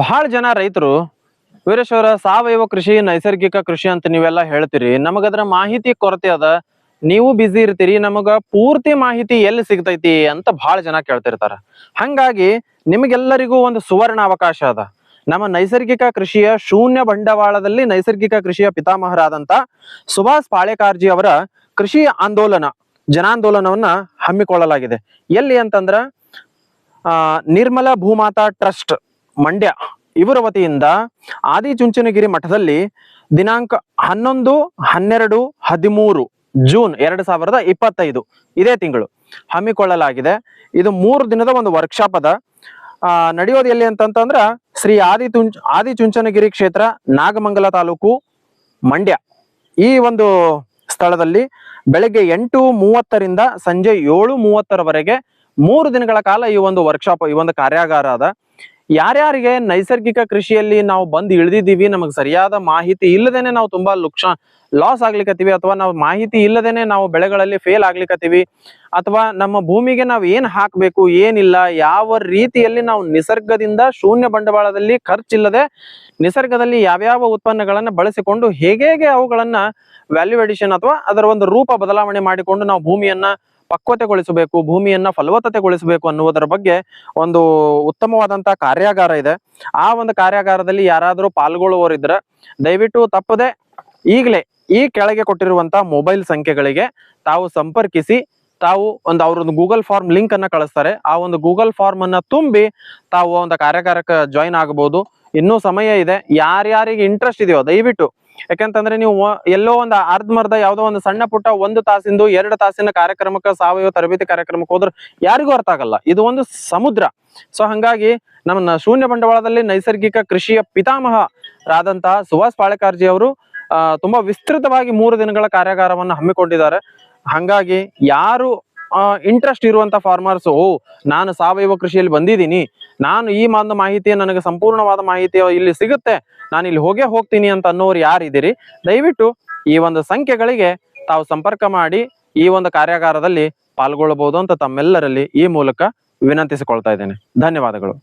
ಬಹಳ ಜನ ರೈತರು ವೀರೇಶ್ವರ ಸಾವಯವ ಕೃಷಿ, ನೈಸರ್ಗಿಕ ಕೃಷಿ ಅಂತ ನೀವೆಲ್ಲ ಹೇಳ್ತೀರಿ, ನಮಗದ್ರ ಮಾಹಿತಿ ಕೊರತೆ ಅದ. ನೀವು ಬ್ಯುಸಿ ಇರ್ತೀರಿ, ನಮಗ ಪೂರ್ತಿ ಮಾಹಿತಿ ಎಲ್ಲಿ ಸಿಗ್ತೈತಿ ಅಂತ ಬಹಳ ಜನ ಕೇಳ್ತಿರ್ತಾರ. ಹಂಗಾಗಿ ನಿಮಗೆಲ್ಲರಿಗೂ ಒಂದು ಸುವರ್ಣ ಅವಕಾಶ ಅದ. ನಮ್ಮ ನೈಸರ್ಗಿಕ ಕೃಷಿಯ ಶೂನ್ಯ ಬಂಡವಾಳದಲ್ಲಿ ನೈಸರ್ಗಿಕ ಕೃಷಿಯ ಪಿತಾಮಹರಾದಂತ ಸುಭಾಷ್ ಪಾಳೆಕಾರ್ಜಿ ಅವರ ಕೃಷಿ ಆಂದೋಲನ, ಜನಾಂದೋಲನವನ್ನ ಹಮ್ಮಿಕೊಳ್ಳಲಾಗಿದೆ. ಎಲ್ಲಿ ಅಂತಂದ್ರ ನಿರ್ಮಲ ಭೂಮಾತಾ ಟ್ರಸ್ಟ್ ಮಂಡ್ಯ. ಇವರ ವತಿಯಿಂದ ಆದಿಚುಂಚನಗಿರಿ ಮಠದಲ್ಲಿ ದಿನಾಂಕ ಹನ್ನೊಂದು, ಹನ್ನೆರಡು, ಹದಿಮೂರು ಜೂನ್ ಎರಡ್ ಸಾವಿರದ ಇಪ್ಪತ್ತೈದು. ಇದೇ ತಿಂಗಳು ಹಮ್ಮಿಕೊಳ್ಳಲಾಗಿದೆ. ಇದು ಮೂರು ದಿನದ ಒಂದು ವರ್ಕ್ಶಾಪ್ ಅದ ನಡೆಯೋದು ಎಲ್ಲಿ ಅಂತಂತಂದ್ರ ಶ್ರೀ ಆದಿ ಆದಿಚುಂಚನಗಿರಿ ಕ್ಷೇತ್ರ, ನಾಗಮಂಗಲ ತಾಲೂಕು, ಮಂಡ್ಯ. ಈ ಒಂದು ಸ್ಥಳದಲ್ಲಿ ಬೆಳಗ್ಗೆ ಎಂಟು ಮೂವತ್ತರಿಂದ ಸಂಜೆ ಏಳು ಮೂವತ್ತರವರೆಗೆ ಮೂರು ದಿನಗಳ ಕಾಲ ಈ ಒಂದು ವರ್ಕ್ಶಾಪ್, ಈ ಒಂದು ಕಾರ್ಯಾಗಾರ ಅದ. ಯಾರ್ಯಾರಿಗೆ ನೈಸರ್ಗಿಕ ಕೃಷಿಯಲ್ಲಿ ನಾವು ಬಂದು ಇಳಿದಿದ್ದೀವಿ, ನಮಗೆ ಸರಿಯಾದ ಮಾಹಿತಿ ಇಲ್ಲದೇನೆ ನಾವು ತುಂಬಾ ಲುಕ್ಷ ಲಾಸ್ ಆಗ್ಲಿಕ್ಕತ್ತೀವಿ ಅಥವಾ ನಾವು ಮಾಹಿತಿ ಇಲ್ಲದೇನೆ ನಾವು ಬೆಳೆಗಳಲ್ಲಿ ಫೇಲ್ ಆಗ್ಲಿಕ್ಕತ್ತೀವಿ ಅಥವಾ ನಮ್ಮ ಭೂಮಿಗೆ ನಾವು ಏನ್ ಹಾಕ್ಬೇಕು, ಏನಿಲ್ಲ, ಯಾವ ರೀತಿಯಲ್ಲಿ ನಾವು ನಿಸರ್ಗದಿಂದ ಶೂನ್ಯ ಬಂಡವಾಳದಲ್ಲಿ ಖರ್ಚಿಲ್ಲದೆ ನಿಸರ್ಗದಲ್ಲಿ ಯಾವ್ಯಾವ ಉತ್ಪನ್ನಗಳನ್ನ ಬಳಸಿಕೊಂಡು ಹೇಗೆ ಅವುಗಳನ್ನ ವ್ಯಾಲ್ಯೂ ಎಡಿಷನ್ ಅಥವಾ ಅದರ ಒಂದು ರೂಪ ಬದಲಾವಣೆ ಮಾಡಿಕೊಂಡು ನಾವು ಭೂಮಿಯನ್ನ ಪಕ್ವತೆಗೊಳಿಸಬೇಕು, ಭೂಮಿಯನ್ನ ಫಲವತ್ತತೆಗೊಳಿಸಬೇಕು ಅನ್ನುವುದರ ಬಗ್ಗೆ ಒಂದು ಉತ್ತಮವಾದಂತಹ ಕಾರ್ಯಾಗಾರ ಇದೆ. ಆ ಒಂದು ಕಾರ್ಯಾಗಾರದಲ್ಲಿ ಯಾರಾದರೂ ಪಾಲ್ಗೊಳ್ಳುವವರಿದ್ರೆ ದಯವಿಟ್ಟು ತಪ್ಪದೆ ಈಗಲೇ ಈ ಕೆಳಗೆ ಕೊಟ್ಟಿರುವಂತಹ ಮೊಬೈಲ್ ಸಂಖ್ಯೆಗಳಿಗೆ ತಾವು ಸಂಪರ್ಕಿಸಿ, ತಾವು ಒಂದು ಅವ್ರದ್ದು ಗೂಗಲ್ ಫಾರ್ಮ್ ಲಿಂಕ್ ಅನ್ನ ಕಳಿಸ್ತಾರೆ. ಆ ಒಂದು ಗೂಗಲ್ ಫಾರ್ಮ್ ಅನ್ನ ತುಂಬಿ ತಾವು ಒಂದು ಕಾರ್ಯಾಗಾರಕ್ಕೆ ಜಾಯಿನ್ ಆಗಬಹುದು. ಇನ್ನೂ ಸಮಯ ಇದೆ. ಯಾರ್ಯಾರಿಗೆ ಇಂಟ್ರೆಸ್ಟ್ ಇದೆಯೋ ದಯವಿಟ್ಟು ಯಾಕಂತಂದ್ರೆ ನೀವು ಎಲ್ಲೋ ಒಂದು ಅರ್ಧಮರ್ಧ ಯಾವ್ದೋ ಒಂದು ಸಣ್ಣ ಪುಟ್ಟ ಒಂದು ತಾಸಿಂದು ಎರಡು ತಾಸಿನ ಕಾರ್ಯಕ್ರಮಕ್ಕೆ ಸಾವಯವ ತರಬೇತಿ ಕಾರ್ಯಕ್ರಮಕ್ಕೆ ಹೋದ್ರೆ ಯಾರಿಗೂ ಅರ್ಥ ಆಗಲ್ಲ. ಇದು ಒಂದು ಸಮುದ್ರ. ಸೊ ಹಂಗಾಗಿ ನಮ್ಮ ಶೂನ್ಯ ಬಂಡವಾಳದಲ್ಲಿ ನೈಸರ್ಗಿಕ ಕೃಷಿಯ ಪಿತಾಮಹರಾದಂತಹ ಸುಭಾಷ್ ಪಾಳೆಕಾರ್ಜಿ ಅವರು ತುಂಬಾ ವಿಸ್ತೃತವಾಗಿ ಮೂರು ದಿನಗಳ ಕಾರ್ಯಾಗಾರವನ್ನು ಹಮ್ಮಿಕೊಂಡಿದ್ದಾರೆ. ಹಂಗಾಗಿ ಯಾರು ಇಂಟ್ರೆಸ್ಟ್ ಇರುವಂತ ಫಾರ್ಮರ್ಸ್ ಓ, ನಾನು ಸಾವಯವ ಕೃಷಿಯಲ್ಲಿ ಬಂದಿದ್ದೀನಿ. ನಾನು ಈ ಒಂದು ಮಾಹಿತಿ ನನಗೆ ಸಂಪೂರ್ಣವಾದ ಮಾಹಿತಿ ಇಲ್ಲಿ ಸಿಗುತ್ತೆ. ನಾನು ಇಲ್ಲಿ ಹೋಗೇ ಹೋಗ್ತೀನಿ ಅಂತ ಅನ್ನೋರು ಯಾರಿದ್ದೀರಿ? ದಯವಿಟ್ಟು ಈ ಒಂದು ಸಂಖ್ಯೆಗಳಿಗೆ ತಾವು ಸಂಪರ್ಕ ಮಾಡಿ ಈ ಒಂದು ಕಾರ್ಯಾಗಾರದಲ್ಲಿ ಪಾಲ್ಗೊಳ್ಳಬಹುದು ಅಂತ ತಮ್ಮೆಲ್ಲರಲ್ಲಿ ಈ ಮೂಲಕ ವಿನಂತಿಸಿಕೊಳ್ತಾ ಇದ್ದೇನೆ. ಧನ್ಯವಾದಗಳು.